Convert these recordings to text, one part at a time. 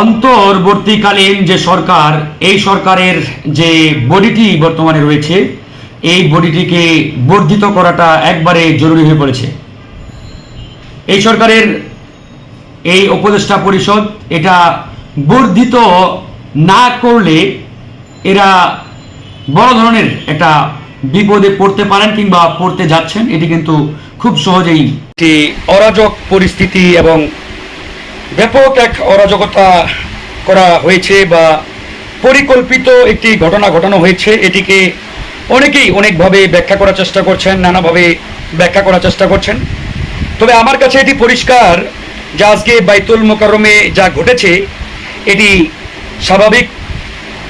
অন্তর্বর্তীকালীন যে সরকার, এই সরকারের যে বডিটি বর্তমানে রয়েছে, এই বডিটিকে বর্ধিত করাটা একবারে জরুরি হয়ে পড়েছে। এই সরকারের এই উপদেষ্টা পরিষদ এটা বর্ধিত না করলে এরা বড় ধরনের একটা বিপদে পড়তে পারেন কিংবা পড়তে যাচ্ছেন, এটি কিন্তু খুব সহজেই অরাজক পরিস্থিতি এবং ব্যাপক এক অরাজকতা করা হয়েছে বা পরিকল্পিত একটি ঘটনা ঘটানো হয়েছে, এটিকে অনেকেই অনেকভাবে ব্যাখ্যা করার চেষ্টা করছেন, নানাভাবে ব্যাখ্যা করার চেষ্টা করছেন। তবে আমার কাছে এটি পরিষ্কার যে আজকে বাইতুল মোকারমে যা ঘটেছে, এটি স্বাভাবিক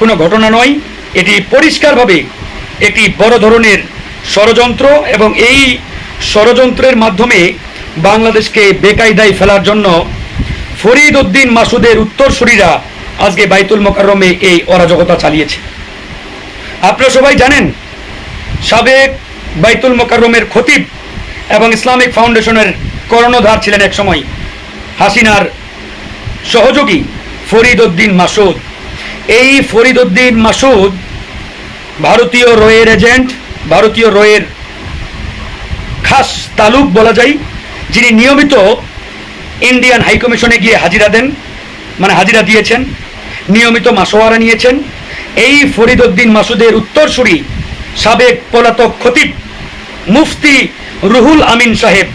কোনো ঘটনা নয়। এটি পরিষ্কারভাবে একটি বড় ধরনের ষড়যন্ত্র এবং এই ষড়যন্ত্রের মাধ্যমে বাংলাদেশকে বেকায়দায় ফেলার জন্য ফরিদ উদ্দিন মাসুদের উত্তরসূরিরা আজকে বাইতুল মোকাররমে এই অরাজকতা চালিয়েছে। আপনারা সবাই জানেন, সাবেক বাইতুল মোকাররমের খতিব এবং ইসলামিক ফাউন্ডেশনের কর্ণধার ছিলেন এক সময় হাসিনার সহযোগী ফরিদ উদ্দিন মাসুদ। এই ফরিদ উদ্দিন মাসুদ ভারতীয় রয়ের এজেন্ট, ভারতীয় রয়ের খাস তালুক বলা যায়, যিনি নিয়মিত ইন্ডিয়ান হাইকমিশনে গিয়ে হাজিরা দেন মানে হাজিরা দিয়েছেন, নিয়মিত মাসোয়ারা নিয়েছেন। এই ফরিদ উদ্দিন মাসুদের উত্তরসূরি সাবেক পলাতক খতিব মুফতি রুহুল আমিন সাহেব,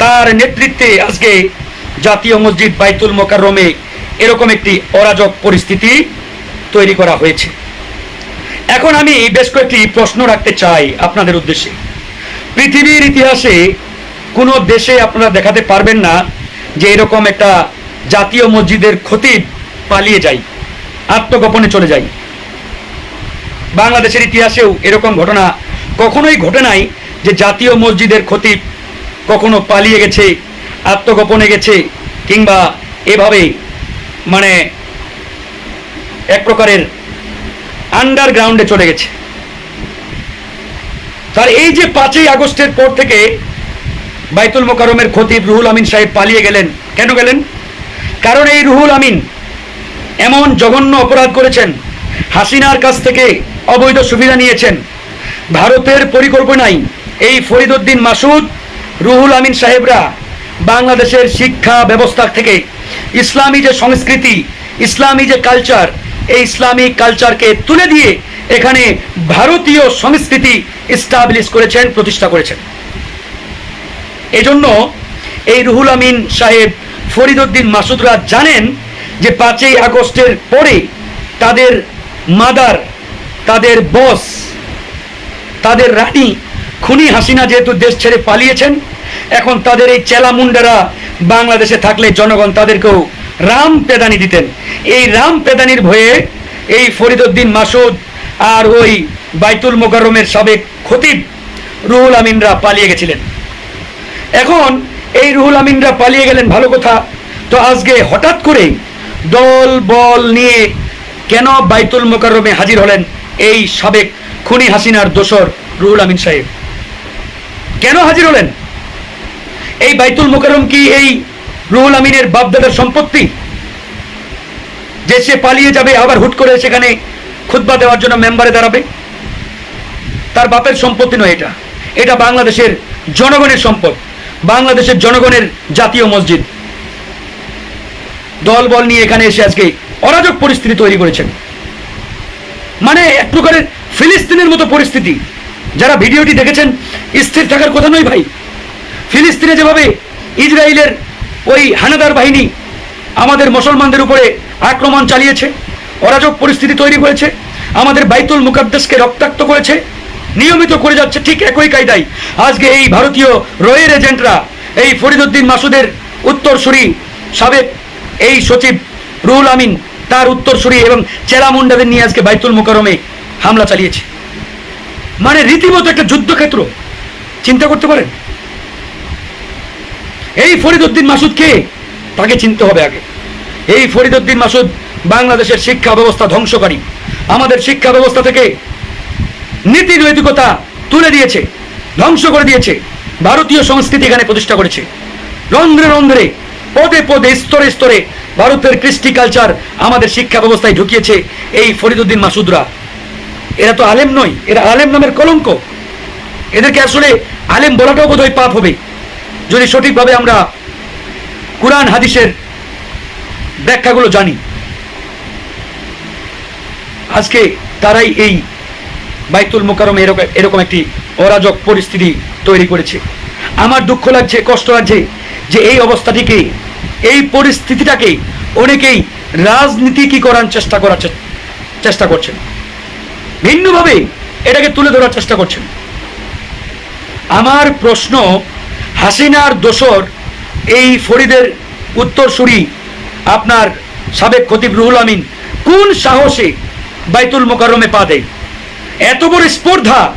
তার নেতৃত্বে আজকে জাতীয় মসজিদ বাইতুল মোকাররমে এরকম একটি অরাজক পরিস্থিতি তৈরি করা হয়েছে। এখন আমি বেশ কয়েকটি প্রশ্ন রাখতে চাই আপনাদের উদ্দেশ্যে। পৃথিবীর ইতিহাসে কোনো দেশে আপনারা দেখাতে পারবেন না যে এরকম একটা জাতীয় মসজিদের খতিব পালিয়ে যায়, আত্মগোপনে চলে যায়। বাংলাদেশের ইতিহাসেও এরকম ঘটনা কখনোই ঘটে নাই যে জাতীয় মসজিদের খতিব কখনো পালিয়ে গেছে, আত্মগোপনে গেছে, কিংবা এভাবে মানে এক প্রকারের আন্ডারগ্রাউন্ডে চলে গেছে। তার এই যে পাঁচই আগস্টের পর থেকে বাইতুল মোকারমের খতিব রুহুল আমিন সাহেব পালিয়ে গেলেন। কেন গেলেন? কারণ এই রুহুল আমিন এমন জঘন্য অপরাধ করেছেন, হাসিনার কাছ থেকে অবৈধ সুবিধা নিয়েছেন। ভারতের পরিকল্পনায় এই ফরিদুদ্দিন মাসুদ, রুহুল আমিন সাহেবরা বাংলাদেশের শিক্ষা ব্যবস্থা থেকে ইসলামী যে সংস্কৃতি, ইসলামী যে কালচার, এই ইসলামিক কালচারকে তুলে দিয়ে এখানে ভারতীয় সংস্কৃতি স্টাবলিশ করেছেন, প্রতিষ্ঠা করেছেন। এজন্য এই রুহুল আমিন সাহেব ফরিদুদ্দিন মাসুদরা জানেন যে পাঁচই আগস্টের পরে তাদের মাদার, তাদের বস, তাদের রানী খুনি হাসিনা যেহেতু দেশ ছেড়ে পালিয়েছেন, এখন তাদের এই চেলামুন্ডারা বাংলাদেশে থাকলে জনগণ তাদেরকেও রাম পেদানি দিতেন। এই রাম পেদানির ভয়ে এই ফরিদুদ্দিন মাসুদ আর ওই বাইতুল মোকাররমের সাবেক খতিব রুহুল আমিনরা পালিয়ে গেছিলেন। এখন এই রুহুল আমিনরা পালিয়ে গেলেন, ভালো কথা। তো আজকে হঠাৎ করে দল, বল নিয়ে কেন বাইতুল মোকাররমে হাজির হলেন এই সাবেক খুনি হাসিনার দোসর রুহুল আমিন সাহেব? কেন হাজির হলেন? এই বাইতুল মোকাররম কি এই রুহুল আমিনের বাপদাদার সম্পত্তি? যে সে পালিয়ে যাবে, আবার হুট করে সেখানে খুতবা দেওয়ার জন্য মেম্বারে দাঁড়াবে? তার বাপের সম্পত্তি নয় এটা। এটা বাংলাদেশের জনগণের সম্পদ। বাংলাদেশের জনগণের জাতীয় মসজিদ। দল বল নিয়ে এখানে এসে আজকে অরাজক পরিস্থিতি তৈরি করেছেন। মানে এক প্রকারের ফিলিস্তিনের মতো পরিস্থিতি। যারা ভিডিওটি দেখেছেন, স্থির থাকার কথা নয় ভাই। ফিলিস্তিনে যেভাবে ইসরায়েলের ওই হানাদার বাহিনী আমাদের মুসলমানদের উপরে আক্রমণ চালিয়েছে, অরাজক পরিস্থিতি তৈরি করেছে, আমাদের বাইতুল মুকাদ্দাসকে রক্তাক্ত করেছে নিয়মিত করে যাচ্ছে ঠিক একই কায়দায়। আজকে এই ভারতীয় রয়ের এজেন্টরা, এই ফরিদুদ্দিন মাসুদের উত্তরসূরি সাবেক এই সচিব রুহুল আমিন, তার উত্তরসূরি এবং চেরামুন্ডাদের নিয়ে আজকে বাইতুল মুকারমে হামলা চালিয়েছে। মানে রীতিমতো একটা যুদ্ধক্ষেত্র। চিন্তা করতে পারেন? এই ফরিদুদ্দিন মাসুদ কে তাকে চিনতে হবে আগে। এই ফরিদুদ্দিন মাসুদ বাংলাদেশের শিক্ষা ব্যবস্থা ধ্বংসকারী। আমাদের শিক্ষা ব্যবস্থা থেকে নীতি নৈতিকতা তুলে দিয়েছে, ধ্বংস করে দিয়েছে, ভারতীয় সংস্কৃতি এখানে প্রতিষ্ঠা করেছে। রন্ধ্রে রন্ধ্রে, পদে পদে, স্তরে স্তরে ভারতের কৃষ্টি কালচার আমাদের শিক্ষা ব্যবস্থায় ঢুকিয়েছে এই ফরিদুদ্দিন মাসুদরা। এরা তো আলেম নয়, এরা আলেম নামের কলঙ্ক। এদেরকে আসলে আলেম বলাটাও বোধহয় পাপ হবে। যদি সঠিকভাবে আমরা কোরআন, হাদিসের ব্যাখ্যাগুলো জানি, আজকে তারাই এই বাইতুল মোকারমে এরকম এরকম একটি অরাজক পরিস্থিতি তৈরি করেছে। আমার দুঃখ লাগছে, কষ্ট লাগছে যে এই অবস্থাটিকে, এই পরিস্থিতিটাকে অনেকেই রাজনীতিকীকরণ চেষ্টা করার চে- চেষ্টা করছেন। ভিন্নভাবে এটাকে তুলে ধরার চেষ্টা করছেন। আমার প্রশ্ন, হাসিনার দোসর এই ফরিদের উত্তরসূরি আপনার সাবেক খতিব রুহুল আমিন কোন সাহসে বাইতুল মোকাররমে পা দেয়? এত বড় স্পর্ধা,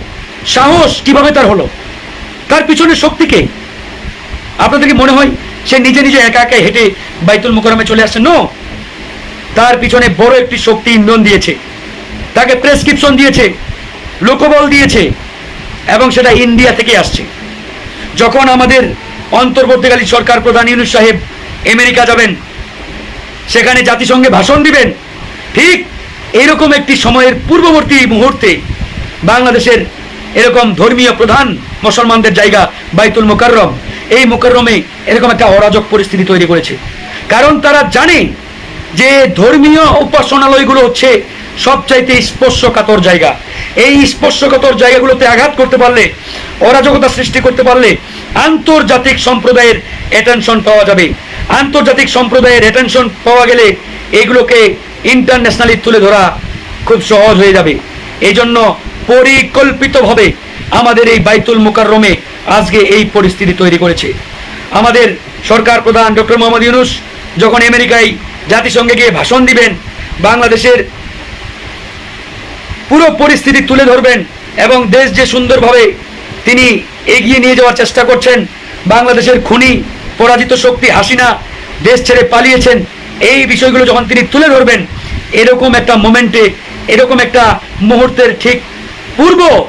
সাহস কীভাবে তার হলো? তার পিছনে আপনাদের কি মনে হয় সে নিজে নিজে একা একা হেঁটে বাইতুল মোকাররমে চলে আসছে? নো তার পিছনে বড় একটি শক্তি ইন্ধন দিয়েছে। তাকে প্রেসক্রিপশন দিয়েছে, লোকবল দিয়েছে, এবং সেটা ইন্ডিয়া থেকে আসছে। যখন আমাদের অন্তর্বর্তীকালী সরকার প্রধান ইউনুস সাহেব আমেরিকা যাবেন, সেখানে জাতিসংঘে ভাষণ দিবেন, ঠিক এরকম একটি সময়ের পূর্ববর্তী মুহূর্তে বাংলাদেশের এরকম ধর্মীয় প্রধান মুসলমানদের জায়গা বাইতুল মোকাররম। এই মোকাররমে এরকম একটা অরাজক পরিস্থিতি তৈরি করেছে। কারণ তারা জানে যে ধর্মীয় উপাসনালয়গুলো হচ্ছে সবচাইতে স্পর্শকাতর জায়গা। এই স্পর্শকাতর জায়গাগুলোতে আঘাত করতে পারলে, অরাজকতা সৃষ্টি করতে পারলে আন্তর্জাতিক সম্প্রদায়ের অ্যাটেনশন পাওয়া যাবে। আন্তর্জাতিক সম্প্রদায়ের অ্যাটেনশন পাওয়া গেলে এগুলোকে ইন্টারন্যাশনালি তুলে ধরা খুব সহজ হয়ে যাবে। এই জন্য পরিকল্পিতভাবে আমাদের এই বাইতুল মুকাররমে আজকে এই পরিস্থিতি তৈরি করেছে। আমাদের সরকার প্রধান ডক্টর মোহাম্মদ ইউনুস যখন আমেরিকায় জাতিসংঘে গিয়ে ভাষণ দিবেন, বাংলাদেশের পুরো পরিস্থিতি তুলে ধরবেন এবং দেশ যে সুন্দরভাবে তিনি এগিয়ে নিয়ে যাওয়ার চেষ্টা করছেন, বাংলাদেশের খুনি, পরাজিত শক্তি হাসিনা দেশ ছেড়ে পালিয়েছেন, এই বিষয়গুলো যখন তিনি তুলে ধরবেন এরকম একটা মোমেন্টে, এরকম একটা মুহূর্তের ঠিক পূর্ব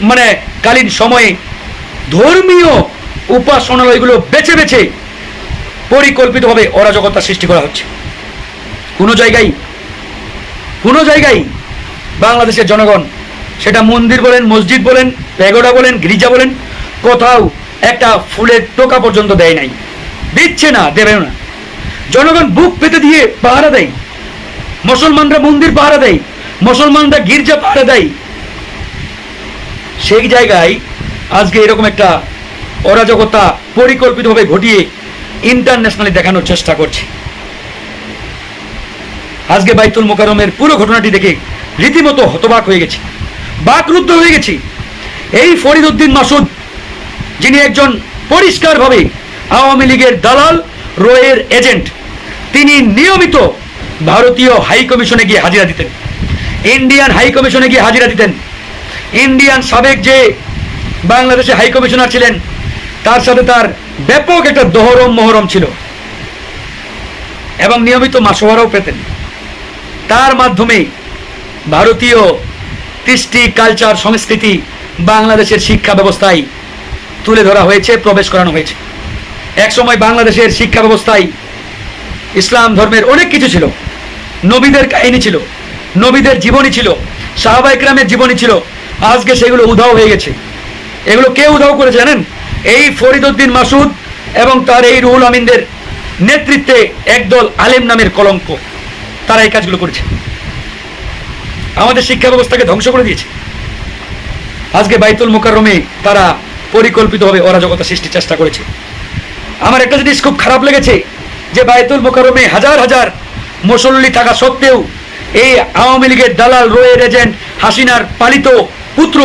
মানে কালীন সময়ে ধর্মীয় উপাসনালয়গুলো বেছে বেছে পরিকল্পিতভাবে অরাজকতা সৃষ্টি করা হচ্ছে। কোনো জায়গায় কোনো জায়গায় বাংলাদেশের জনগণ সেটা মন্দির বলেন, মসজিদ বলেন, প্যাগোডা বলেন, গির্জা বলেন, কোথাও একটা ফুলের টোকা পর্যন্ত দেয় নাই। দিচ্ছে না, দেবেও না। জনগণ বুক পেতে দিয়ে পাহারা দেয়। মুসলমানরা মন্দির পাহারা দেয়, মুসলমানরা গির্জা পাহারা দেয়। সেই জায়গায় আজকে এরকম একটা অরাজকতা পরিকল্পিতভাবে ঘটিয়ে ইন্টারন্যাশনালি দেখানোর চেষ্টা করছে। আজকে বাইতুল মোকারমের পুরো ঘটনাটি দেখে রীতিমতো হতবাক হয়ে গেছি, বাকরুদ্ধ হয়ে গেছি। এই ফরিদ উদ্দিন মাসুদ, যিনি একজন পরিষ্কারভাবে আওয়ামী লীগের দালাল, রোয়ের এজেন্ট তিনি নিয়মিত ভারতীয় হাই কমিশনে গিয়ে হাজিরা দিতেন। ইন্ডিয়ান হাই কমিশনে গিয়ে হাজিরা দিতেন। ইন্ডিয়ান সাবেক যে বাংলাদেশে হাই কমিশনার ছিলেন, তার সাথে তার ব্যাপক একটা দহরম মহরম ছিল। এবং নিয়মিত মাসোহারাও পেতেন। তার মাধ্যমে ভারতীয় কৃষ্টি, কালচার, সংস্কৃতি বাংলাদেশের শিক্ষা ব্যবস্থায় তুলে ধরা হয়েছে, প্রবেশ করানো হয়েছে। একসময় বাংলাদেশের শিক্ষা ব্যবস্থায় ইসলাম ধর্মের অনেক কিছু ছিল। নবীদের কাহিনী ছিল, নবীদের জীবনী ছিল, সাহাবা ইকরামের জীবনী ছিল। আজকে সেগুলো উধাও হয়ে গেছে। এগুলো কে উধাও করে জানেন? এই ফরিদউদ্দিন মাসুদ এবং তার এই রুহুল আমিনদের নেতৃত্বে একদল আলেম নামের কলঙ্ক। তারা এই কাজগুলো করেছে। আমাদের শিক্ষা ব্যবস্থাকে ধ্বংস করে দিয়েছে। আজকে বাইতুল মোকাররমে তারা পরিকল্পিতভাবে অরাজকতা সৃষ্টির চেষ্টা করেছে। আমার একটা জিনিস খুব খারাপ লেগেছে। যে বাইতুল মোকাররমে হাজার হাজার মুসল্লি থাকা সত্ত্বেও এই আওয়ামী লীগের দালাল রোয়ের এজেন্ট হাসিনার পালিত পুত্র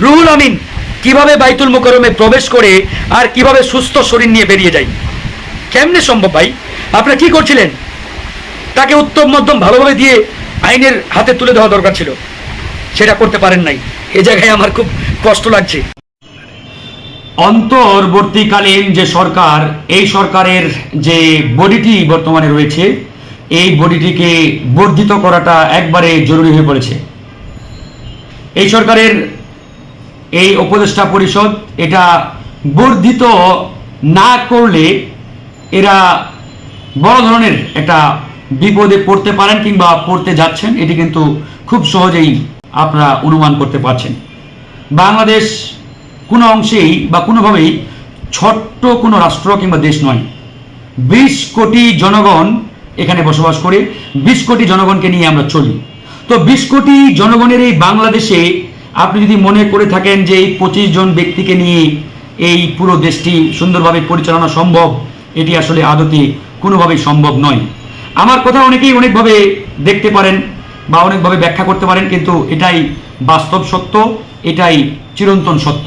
রুহুল আমিন কীভাবে বাইতুল মোকাররমে প্রবেশ করে আর কীভাবে সুস্থ শরীর নিয়ে বেরিয়ে যায়? কেমনে সম্ভব ভাই? আপনারা কি করছিলেন? তাকে উত্তম মধ্যম ভালোভাবে দিয়ে আইনের হাতে তুলে দেওয়া দরকার ছিল। সেটা করতে পারেন নাই। এ জায়গায় আমার খুব কষ্ট লাগছে। অন্তর্বর্তীকালীন যে সরকার, এই সরকারের যে বডিটি বর্তমানে রয়েছে, এই বডিটিকে বর্ধিত করাটা একবারে জরুরি হয়ে পড়েছে। এই সরকারের এই উপদেষ্টা পরিষদ এটা বর্ধিত না করলে এরা বড় ধরনের একটা বিপদে পড়তে পারেন কিংবা পড়তে যাচ্ছেন, এটি কিন্তু খুব সহজেই আপনারা অনুমান করতে পারছেন। বাংলাদেশ কোনো অংশেই বা কোনোভাবেই ছোট্ট কোনো রাষ্ট্র কিংবা দেশ নয়। বিশ কোটি জনগণ এখানে বসবাস করে, বিশ কোটি জনগণকে নিয়ে আমরা চলি। তো বিশ কোটি জনগণের এই বাংলাদেশে আপনি যদি মনে করে থাকেন যে এই পঁচিশ জন ব্যক্তিকে নিয়ে এই পুরো দেশটি সুন্দরভাবে পরিচালনা সম্ভব, এটি আসলে আদতে কোনোভাবেই সম্ভব নয়। আমার কথা অনেকেই অনেকভাবে দেখতে পারেন বা অনেকভাবে ব্যাখ্যা করতে পারেন, কিন্তু এটাই বাস্তব সত্য, এটাই চিরন্তন সত্য।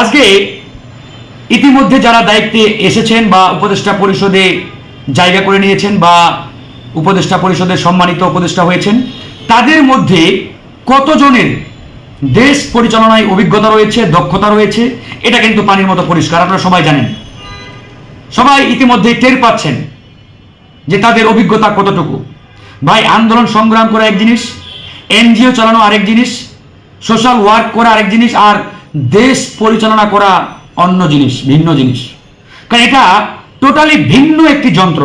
আজকে ইতিমধ্যে যারা দায়িত্বে এসেছেন বা উপদেষ্টা পরিষদে জায়গা করে নিয়েছেন বা উপদেষ্টা পরিষদের সম্মানিত উপদেষ্টা হয়েছেন, তাদের মধ্যে কতজনের দেশ পরিচালনায় অভিজ্ঞতা রয়েছে, দক্ষতা রয়েছে, এটা কিন্তু পানির মতো পরিষ্কার, আপনারা সবাই জানেন। সবাই ইতিমধ্যে টের পাচ্ছেন যে তাদের অভিজ্ঞতা কতটুকু। ভাই, আন্দোলন সংগ্রাম করা এক জিনিস, এনজিও চালানো আরেক জিনিস, সোশ্যাল ওয়ার্ক করা আরেক জিনিস, আর দেশ পরিচালনা করা অন্য জিনিস, ভিন্ন জিনিস। কারণ এটা টোটালি ভিন্ন একটি যন্ত্র,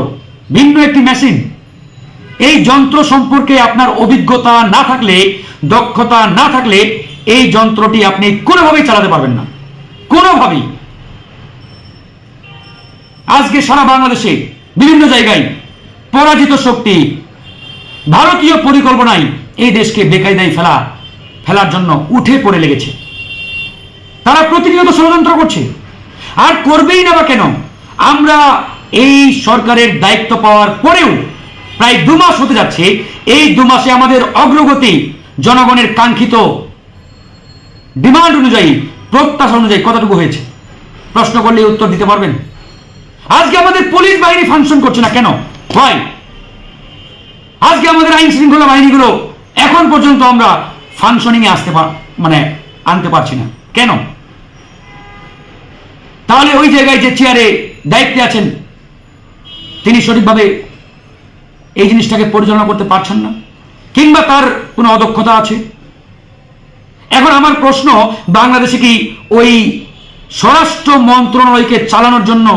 ভিন্ন একটি মেশিন এই যন্ত্র সম্পর্কে আপনার অভিজ্ঞতা না থাকলে, দক্ষতা না থাকলে এই যন্ত্রটি আপনি কোনোভাবেই চালাতে পারবেন না। কোনোভাবেই। আজকে সারা বাংলাদেশে, বিভিন্ন জায়গায় পরাজিত শক্তি, ভারতীয় পরিকল্পনায় এই দেশকে বেকায়দায় ফেলা, ফেলার জন্য উঠে পড়ে লেগেছে। তারা প্রতিনিয়ত ষড়যন্ত্র করছে। আর করবেই না বা কেন, আমরা এই সরকারের দায়িত্ব পাওয়ার পরেও প্রায় দু মাস হতে যাচ্ছে, এই দু মাসে আমাদের অগ্রগতি জনগণের কাঙ্ক্ষিত ডিমান্ড অনুযায়ী, প্রত্যাশা অনুযায়ী কতটুকু হয়েছে? প্রশ্ন করলে উত্তর দিতে পারবেন। আজকে আমাদের পুলিশ বাহিনী ফাংশন করছে না কেন? হয় আজকে আমাদের আইন শৃঙ্খলা বাহিনীগুলো এখন পর্যন্ত আমরা ফাংশনিং এ আসতে মানে আনতে পারছি না। কেন? তাহলে ওই জায়গায় যে চেয়ারে দায়িত্বে আছেন, তিনি সঠিকভাবে এই জিনিসটাকে পরিচালনা করতে পারছেন না, কিংবা তার কোনো অদক্ষতা আছে? এখন আমার প্রশ্ন, বাংলাদেশে কি ওই স্বরাষ্ট্র মন্ত্রণালয়কে চালানোর জন্য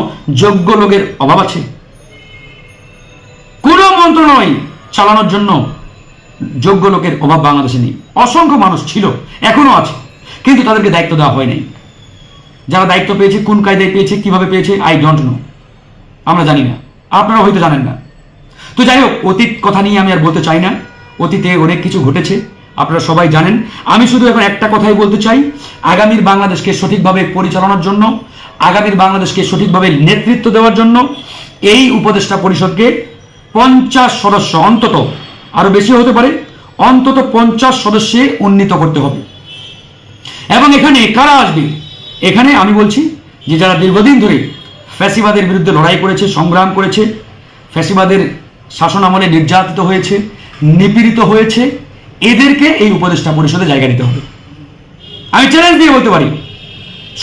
যোগ্য লোকের অভাব আছে? কোন মন্ত্রণালয় চালানোর জন্য যোগ্য লোকের অভাব বাংলাদেশে নেই। অসংখ্য মানুষ ছিল, এখনও আছে, কিন্তু তাদেরকে দায়িত্ব দেওয়া হয়নি যারা দায়িত্ব পেয়েছে, কোন কায়দায় পেয়েছে, কীভাবে পেয়েছে আই ডোন্ট নো আমরা জানি না। আপনারা হয়তো জানেন না। তো যাই হোক, অতীত কথা নিয়ে আমি আর বলতে চাই না। অতীতে অনেক কিছু ঘটেছে, আপনারা সবাই জানেন। আমি শুধু এখন একটা কথাই বলতে চাই। আগামীর বাংলাদেশকে সঠিকভাবে পরিচালনার জন্য, আগামীর বাংলাদেশকে সঠিকভাবে নেতৃত্ব দেওয়ার জন্য এই উপদেষ্টা পরিষদকে পঞ্চাশ সদস্য অন্তত, আরও বেশি হতে পারে, অন্তত পঞ্চাশ সদস্যে উন্নীত করতে হবে। এবং এখানে কারা আসবে? এখানে আমি বলছি যে যারা দীর্ঘদিন ধরে ফ্যাসিবাদের বিরুদ্ধে লড়াই করেছে, সংগ্রাম করেছে, ফ্যাসিবাদের শাসন আমলে নির্যাতিত হয়েছে, নিপীড়িত হয়েছে, এদেরকে এই উপদেষ্টা পরিষদে জায়গা দিতে হবে। আমি চ্যালেঞ্জ দিয়ে বলতে পারি,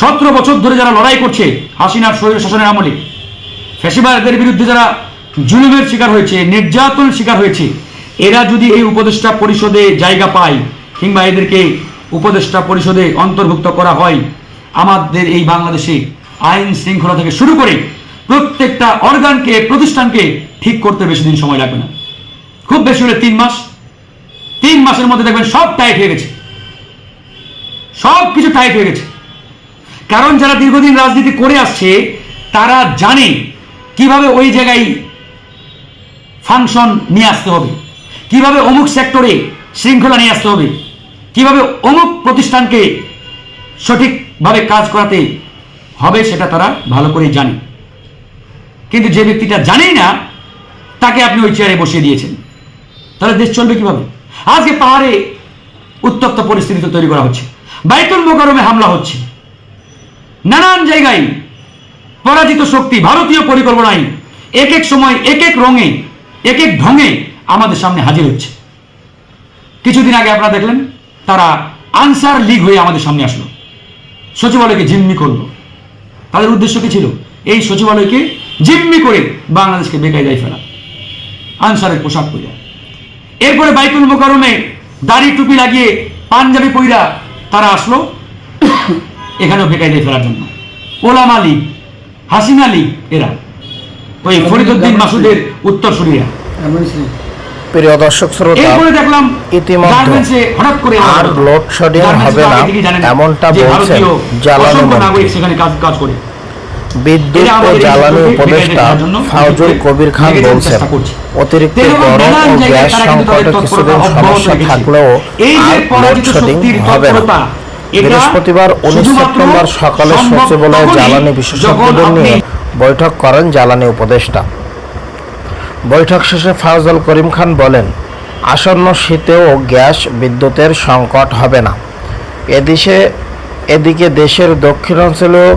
সতেরো বছর ধরে যারা লড়াই করছে হাসিনার শরীর শাসনের আমলে, ফ্যাসিবাদের বিরুদ্ধে যারা জুলুমের শিকার হয়েছে নির্যাতনের শিকার হয়েছে, এরা যদি এই উপদেষ্টা পরিষদে জায়গা পায় কিংবা এদেরকে উপদেষ্টা পরিষদে অন্তর্ভুক্ত করা হয় আমাদের এই বাংলাদেশে আইন শৃঙ্খলা থেকে শুরু করে প্রত্যেকটা অর্গানকে প্রতিষ্ঠানকে ঠিক করতে বেশি দিন সময় লাগবে না। খুব বেশি হলে তিন মাস। তিন মাসের মধ্যে দেখবেন সব টাইট হয়ে গেছে। সব কিছু টাইট হয়ে গেছে। কারণ যারা দীর্ঘদিন রাজনীতি করে আসছে, তারা জানে কীভাবে ওই জায়গায় ফাংশন নিয়ে আসতে হবে। কীভাবে অমুক সেক্টরে শৃঙ্খলা নিয়ে আসতে হবে। কীভাবে অমুক প্রতিষ্ঠানকে সঠিকভাবে কাজ করাতে হবে সেটা তারা ভালো করেই জানে। কিন্তু যে ব্যক্তিটা জানেই না, তাকে আপনি ওই চেয়ারে বসিয়ে দিয়েছেন। তাহলে দেশ চলবে কীভাবে? আজকে পাহাড়ে উত্তপ্ত পরিস্থিতি তৈরি করা হচ্ছে। বাইতুল মোকারমে হামলা হচ্ছে। নানান জায়গায় পরাজিত শক্তি, ভারতীয় পরিকল্পনায় এক এক সময় এক এক রঙে এক এক ঢঙে আমাদের সামনে হাজির হচ্ছে। কিছুদিন আগে আপনারা দেখলেন, তারা আনসার লিগ হয়ে আমাদের সামনে আসলো। সচিবালয়কে জিম্মি করল। তাদের উদ্দেশ্য কি ছিল? এই সচিবালয়কে জিম্মি করে বাংলাদেশকে বেকায়দায় ফেলা। আনসারের পোশাক পরিয়া এরপরে বাইতুল মোকারমে দাড়ি টুপি লাগিয়ে পাঞ্জাবি পইরা তারা আসলো এখানেও বেকায়দায় ফেলার জন্য। ওলামা আলী হাসিনা আলী, এরা। ওই ফরিদুদ্দিন মাসুদের উত্তর সুরিয়া প্রিয় দর্শক শ্রোতা ইতিমধ্যে হঠাৎ করে আর লোডশেডিং হবে না এমনটা বলছেন জ্বালানি মন্ত্রী। সেখানে কাজ কাজ করে। বিদ্যুৎ ও জ্বালানি উপদেষ্টা ফাউজুল কবির খান বলছেন অতিরিক্ত গরম ও গ্যাস সংকটে কিছুদিন সমস্যা থাকলেও এই যে আর লোডশেডিং শক্তির হবে না। বৃহস্পতিবার উনিশ সেপ্টেম্বর সকালে সচিবালয়ে জ্বালানি বিশেষজ্ঞদের নিয়ে বৈঠক করেন জ্বালানি উপদেষ্টা। বৈঠক শেষে ফাউজুল করিম খান বলেন, আসন্ন শীতেও গ্যাস বিদ্যুতের সংকট হবে না। এদেশে, এদিকে দেশের দক্ষিণাঞ্চলীয়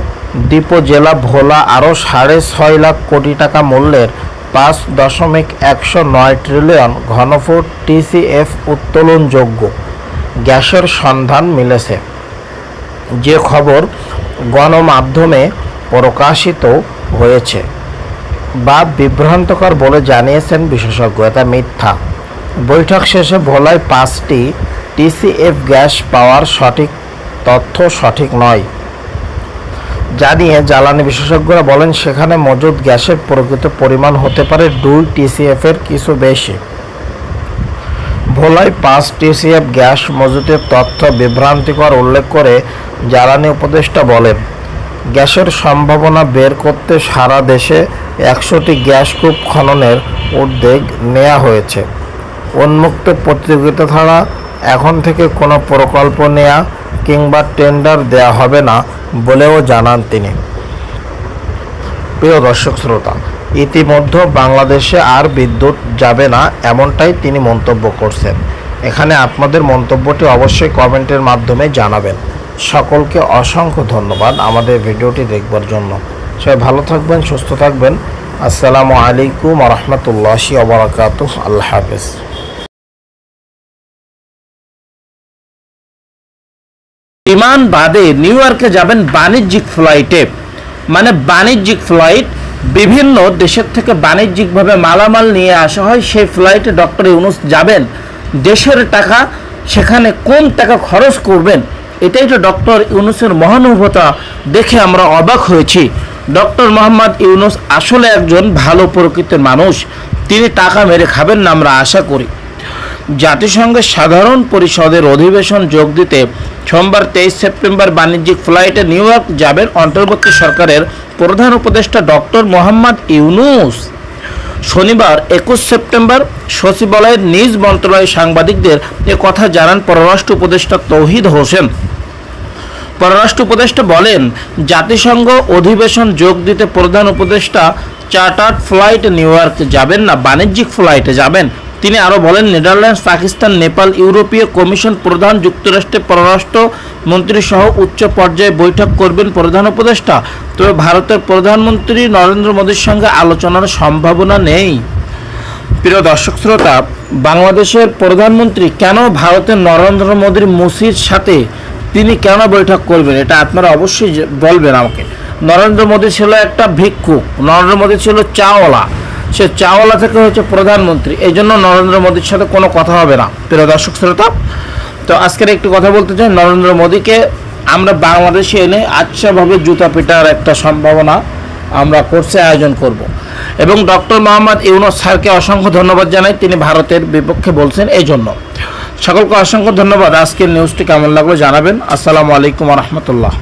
দ্বীপ জেলা ভোলা আরও সাড়ে ছয় লাখ কোটি টাকা মূল্যের পাঁচ দশমিক একশো নয় ট্রিলিয়ন ঘনফুট টিসিএফ উত্তোলনযোগ্য গ্যাসের সন্ধান মিলেছে। যে খবর গণমাধ্যমে প্রকাশিত হয়েছে। বা বিভ্রান্তকর বলে জানিয়েছেন বিশেষজ্ঞ। এটা মিথ্যা। বৈঠক শেষে ভোলায় পাঁচটি টিসিএফ গ্যাস পাওয়ার সঠিক তথ্য সঠিক নয়। জানিয়ে জ্বালানি বিশেষজ্ঞরা বলেন, সেখানে মজুদ গ্যাসের প্রকৃত পরিমাণ হতে পারে দুই টিসিএফ এর কিছু বেশি। ভোলায় পাঁচ টিসিএফ গ্যাস মজুতের তথ্য বিভ্রান্তিকর উল্লেখ করে জ্বালানি উপদেষ্টা বলেন, গ্যাসের সম্ভাবনা বের করতে সারা দেশে একশোটি গ্যাস কূপ খননের উদ্যোগ নেওয়া হয়েছে। উন্মুক্ত প্রতিযোগিতা ছাড়া এখন থেকে কোনো প্রকল্প নেওয়া কিংবা টেন্ডার দেয়া হবে না বলেও জানান তিনি। প্রিয় দর্শক শ্রোতা, ইতিমধ্যে বাংলাদেশে আর বিদ্যুৎ যাবে না এমনটাই তিনি মন্তব্য করছেন। এখানে আপনাদের মন্তব্যটি অবশ্যই কমেন্টের মাধ্যমে জানাবেন। সকলকে অসংখ্য ধন্যবাদ আমাদের ভিডিওটি দেখবার জন্য। সবাই ভালো থাকবেন, সুস্থ থাকবেন। আসসালামু আলাইকুম রহমতুল্লাহি ওবরাকাত আল্লাহ হাফেজ। বিমান বাদে নিউ ইয়র্কে যাবেন বাণিজ্যিক ফ্লাইটে। মানে বাণিজ্যিক ফ্লাইট, বিভিন্ন দেশের থেকে বাণিজ্যিকভাবে মালামাল নিয়ে আসা হয়, সেই ফ্লাইটে ডক্টর ইউনুস যাবেন। দেশের টাকা, সেখানে কম টাকা খরচ করবেন, এটাই তো ডক্টর ইউনুসের মহানুভবতা দেখে আমরা অবাক হয়েছি। ডক্টর মোহাম্মদ ইউনুস আসলে একজন ভালো প্রকৃতির মানুষ। তিনি টাকা মেরে খাবেন না আমরা আশা করি। জাতিসংঘের সাধারণ পরিষদের অধিবেশন যোগ দিতে সোমবার তেইশ সেপ্টেম্বর বাণিজ্যিক ফ্লাইটে নিউ ইয়র্ক যাবেন অন্তর্বর্তী সরকারের প্রধান উপদেষ্টা ডক্টর মোহাম্মদ ইউনুস। শনিবার একুশ সেপ্টেম্বর সচিবালয়ের নিজ মন্ত্রণালয় সাংবাদিকদের এ কথা জানান পররাষ্ট্র উপদেষ্টা তৌহিদ হোসেন। পররাষ্ট্র উপদেষ্টা বলেন, জাতিসংঘ অধিবেশন যোগ দিতে প্রধান উপদেষ্টা চার্টার্ড ফ্লাইট নিউ যাবেন না, বাণিজ্যিক ফ্লাইটে যাবেন। তিনি আরও বলেন, নেদারল্যান্ডস, পাকিস্তান, নেপাল, ইউরোপীয় কমিশন প্রধান যুক্তরাষ্ট্রের পররাষ্ট্র মন্ত্রী সহ উচ্চ পর্যায়ে বৈঠক করবেন প্রধান উপদেষ্টা। তবে ভারতের প্রধানমন্ত্রী নরেন্দ্র মোদীর সঙ্গে আলোচনার সম্ভাবনা নেই। প্রিয় দর্শক শ্রোতা, বাংলাদেশের প্রধানমন্ত্রী কেন ভারতের নরেন্দ্র মোদীর মুসির সাথে তিনি কেন বৈঠক করবেন? এটা আপনারা অবশ্যই বলবেন আমাকে। নরেন্দ্র মোদী ছিল একটা ভিক্ষুক। নরেন্দ্র মোদী ছিল চাওয়ালা। সে চাওয়ালা থেকে হচ্ছে প্রধানমন্ত্রী। এই জন্য নরেন্দ্র মোদীর সাথে কোনো কথা হবে না। প্রিয় দর্শক, শ্রোতা, তো আজকের একটু কথা বলতে চাই। নরেন্দ্র মোদীকে আমরা বাংলাদেশে এনে আচ্ছাভাবে জুতা পেটার একটা সম্ভাবনা আমরা কোর্সে আয়োজন করব। এবং ডক্টর মোহাম্মদ ইউনুস স্যারকে অসংখ্য ধন্যবাদ জানাই। তিনি ভারতের বিপক্ষে বলছেন এই জন্য। সকলকে অসংখ্য ধন্যবাদ। আজকের নিউজটি কেমন লাগল জানাবেন। আসসালামু আলাইকুম রহমতুল্লাহ।